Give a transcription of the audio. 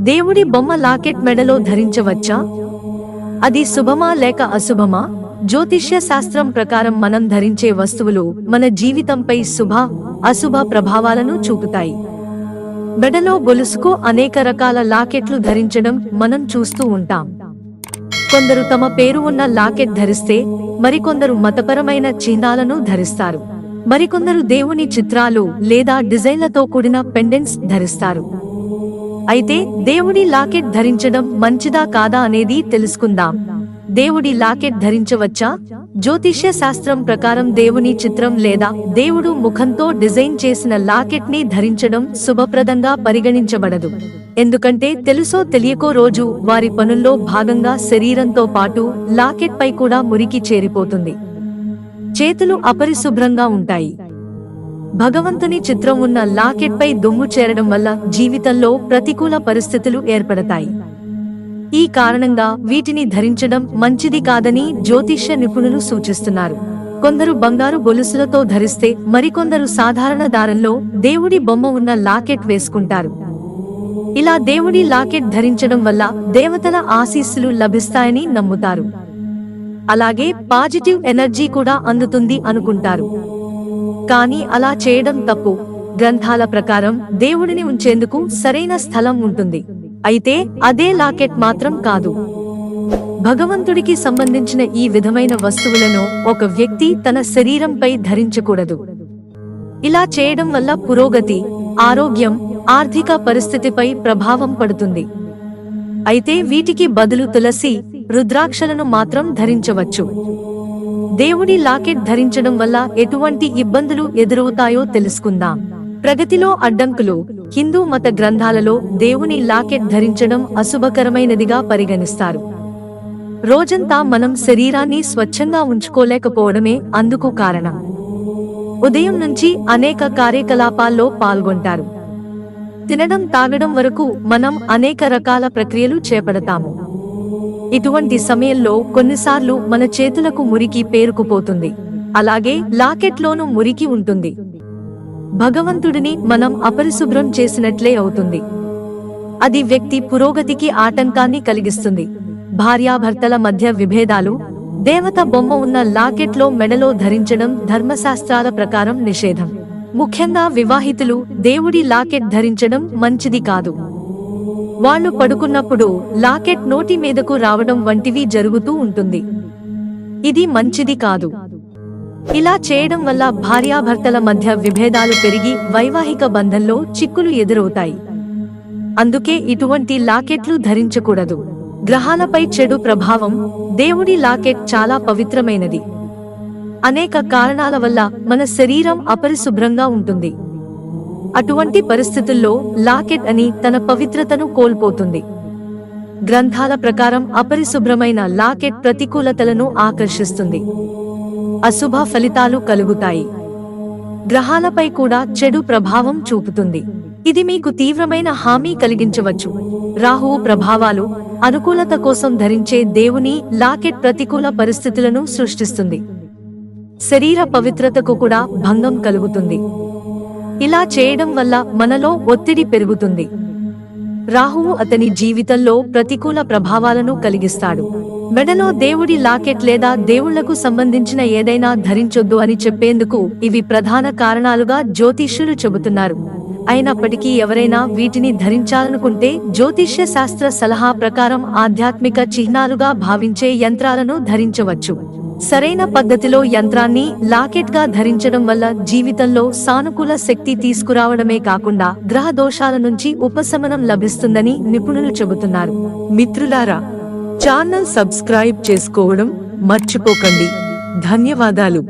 దేవుడి బొమ్మ లాకెట్ మెడలో ధరించవచ్చా? అది శుభమా లేక అశుభమా? జ్యోతిష్య శాస్త్రం ప్రకారం మనం ధరించే వస్తువులు మన జీవితంపై శుభ అశుభ ప్రభావాలను చూపుతాయి. మెడలో గొలుసుకు అనేక రకాల లాకెట్లు ధరించడం మనం చూస్తూ ఉంటాం. కొందరు తమ పేరు ఉన్న లాకెట్ ధరిస్తే మరికొందరు మతపరమైన చిహ్నాలను ధరిస్తారు. మరికొందరు దేవుని చిత్రాలు లేదా డిజైన్లతో కూడిన పెండెంట్స్ ధరిస్తారు. అయితే దేవుడి లాకెట్ ధరించడం మంచిదా కాదా అనేది తెలుసుకుందాం. దేవుడి లాకెట్ ధరించవచ్చా? జ్యోతిష్య శాస్త్రం ప్రకారం దేవుని చిత్రం లేదా దేవుడు ముఖంతో డిజైన్ చేసిన లాకెట్ని ధరించడం శుభప్రదంగా పరిగణించబడదు. ఎందుకంటే తెలుసో తెలియకో రోజు వారి పనుల్లో భాగంగా శరీరంతో పాటు లాకెట్ పై కూడా మురికి చేరిపోతుంది. చేతులు అపరిశుభ్రంగా ఉంటాయి. భగవంతుని చిత్రం ఉన్న లాకెట్ పై దుమ్ము చేరడం వల్ల జీవితంలో ప్రతికూల పరిస్థితులు ఏర్పడతాయి. ఈ కారణంగా వీటిని ధరించడం మంచిది కాదని జ్యోతిష్య నిపుణులు సూచిస్తున్నారు. కొందరు బంగారు గొలుసులతో ధరిస్తే మరికొందరు సాధారణ దారంలో దేవుడి బొమ్మ ఉన్న లాకెట్ వేసుకుంటారు. ఇలా దేవుడి లాకెట్ ధరించడం వల్ల దేవతల ఆశీస్సులు లభిస్తాయని నమ్ముతారు. అలాగే పాజిటివ్ ఎనర్జీ కూడా అందుతుంది అనుకుంటారు. కానీ అలా చేయడం తప్పు. గ్రంథాల ప్రకారం దేవుడిని ఉంచేందుకు సరైన స్థలం ఉంటుంది. అయితే అదే లాకెట్ మాత్రం కాదు. భగవంతుడికి సంబంధించిన ఈ విధమైన వస్తువులను ఒక వ్యక్తి తన శరీరంపై ధరించకూడదు. ఇలా చేయడం వల్ల పురోగతి ఆరోగ్యం ఆర్థిక పరిస్థితిపై ప్రభావం పడుతుంది. అయితే వీటికి బదులు తులసి రుద్రాక్షలను మాత్రం ధరించవచ్చు. దేవుని లాకెట్ ధరించడం వల్ల ఎటువంటి ఇబ్బందులు ఎదురవుతాయో తెలుసుకుందాం. ప్రగతిలో అడ్డంకులు హిందూ మత గ్రంథాలలో దేవుని లాకెట్ ధరించడం అశుభకరమైనదిగా పరిగణిస్తారు. రోజంతా మనం శరీరాన్ని స్వచ్ఛంగా ఉంచుకోలేకపోవడమే అందుకు కారణం. ఉదయం నుంచి అనేక కార్యకలాపాల్లో పాల్గొంటారు. తినడం తాగడం వరకు మనం అనేక రకాల ప్రక్రియలు చేపడతాము. ఇటువంటి సమయంలో కొన్నిసార్లు మన చేతులకు మురికి పేరుకుపోతుంది. అలాగే లాకెట్లోనూ మురికి ఉంటుంది. భగవంతుడిని మనం అపరిశుభ్రం చేసినట్లే అవుతుంది. అది వ్యక్తి పురోగతికి ఆటంకాన్ని కలిగిస్తుంది. భార్యాభర్తల మధ్య విభేదాలు దేవత బొమ్మ ఉన్న లాకెట్లో మెడలో ధరించడం ధర్మశాస్త్రాల ప్రకారం నిషేధం. ముఖ్యంగా వివాహితులు దేవుడి లాకెట్ ధరించడం మంచిది కాదు. వాళ్ళు పడుకున్నప్పుడు లాకెట్ నోటి మీదకు రావడం వంటివి జరుగుతూ ఉంటుంది. ఇది మంచిది కాదు. ఇలా చేయడం వల్ల భార్యాభర్తల మధ్య విభేదాలు పెరిగి వైవాహిక బంధంలో చిక్కులు ఎదురవుతాయి. అందుకే ఇటువంటి లాకెట్లు ధరించకూడదు. గ్రహాలపై చెడు ప్రభావం దేవుడి లాకెట్ చాలా పవిత్రమైనది. అనేక కారణాల వల్ల మన శరీరం అపరిశుభ్రంగా ఉంటుంది. అటువంటి పరిస్థితుల్లో లాకెట్ అని తన పవిత్రతను కోల్పోతుంది. గ్రంథాల ప్రకారం అపరిశుభ్రమైన లాకెట్ ప్రతికూలతలను ఆకర్షిస్తుంది. అశుభ ఫలితాలు కలుగుతాయి. గ్రహాలపై కూడా చెడు ప్రభావం చూపుతుంది. ఇది మీకు తీవ్రమైన హామీ కలిగించవచ్చు. రాహువు ప్రభావాలు అనుకూలత కోసం ధరించే దేవుని లాకెట్ ప్రతికూల పరిస్థితులను సృష్టిస్తుంది. శరీర పవిత్రతకు కూడా భంగం కలుగుతుంది. ఇలా చేయడం వల్ల మనలో ఒత్తిడి పెరుగుతుంది. రాహువు అతని జీవితంలో ప్రతికూల ప్రభావాలను కలిగిస్తాడు. మెడలో దేవుడి లాకెట్ లేదా దేవుళ్ళకు సంబంధించిన ఏదైనా ధరించొద్దు అని చెప్పేందుకు ఇవి ప్రధాన కారణాలుగా జ్యోతిష్యులు చెబుతున్నారు. అయినప్పటికీ ఎవరైనా వీటిని ధరించాలనుకుంటే జ్యోతిష్య శాస్త్ర సలహా ప్రకారం ఆధ్యాత్మిక చిహ్నాలుగా భావించే యంత్రాలను ధరించవచ్చు. సరైన పద్ధతిలో యంత్రాన్ని లాకెట్గా ధరించడం వల్ల జీవితంలో సానుకూల శక్తి తీసుకురావడమే కాకుండా గ్రహ దోషాల నుంచి ఉపశమనం లభిస్తుందని నిపుణులు చెబుతున్నారు. మిత్రులారా ఛానల్ సబ్స్క్రైబ్ చేసుకోవడం మర్చిపోకండి. ధన్యవాదాలు.